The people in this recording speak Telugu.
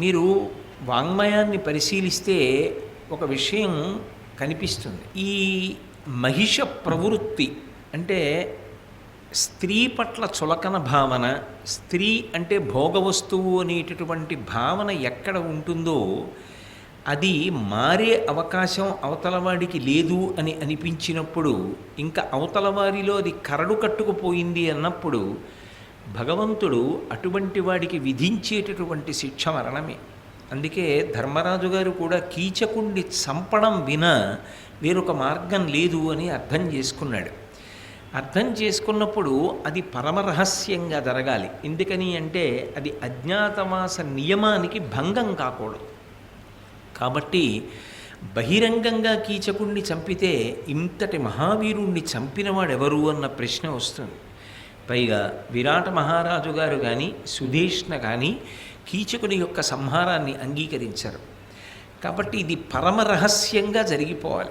మీరు వాంగ్మయాన్ని పరిశీలిస్తే ఒక విషయం కనిపిస్తుంది. ఈ మహిష ప్రవృత్తి అంటే స్త్రీ పట్ల చులకన భావన స్త్రీ అంటే భోగ వస్తువు అనేటటువంటి భావన ఎక్కడ ఉంటుందో అది మారే అవకాశం అవతలవాడికి లేదు అని అనిపించినప్పుడు ఇంకా అవతలవారిలో అది కరడు కట్టుకుపోయింది అన్నప్పుడు భగవంతుడు అటువంటి వాడికి విధించేటటువంటి శిక్ష మరణమే. అందుకే ధర్మరాజు గారు కూడా కీచకుణ్ణి చంపడం విన వేరొక మార్గం లేదు అని అర్థం చేసుకున్నాడు. అర్థం చేసుకున్నప్పుడు అది పరమరహస్యంగా జరగాలి. ఎందుకని అంటే అది అజ్ఞాతవాస నియమానికి భంగం కాకూడదు. కాబట్టి బహిరంగంగా కీచకుణ్ణి చంపితే ఇంతటి మహావీరుణ్ణి చంపినవాడెవరు అన్న ప్రశ్న వస్తుంది. పైగా విరాట మహారాజు గారు కానీ సుధీష్ణ కానీ కీచకుని యొక్క సంహారాన్ని అంగీకరించారు. కాబట్టి ఇది పరమ రహస్యంగా జరిగిపోవాలి.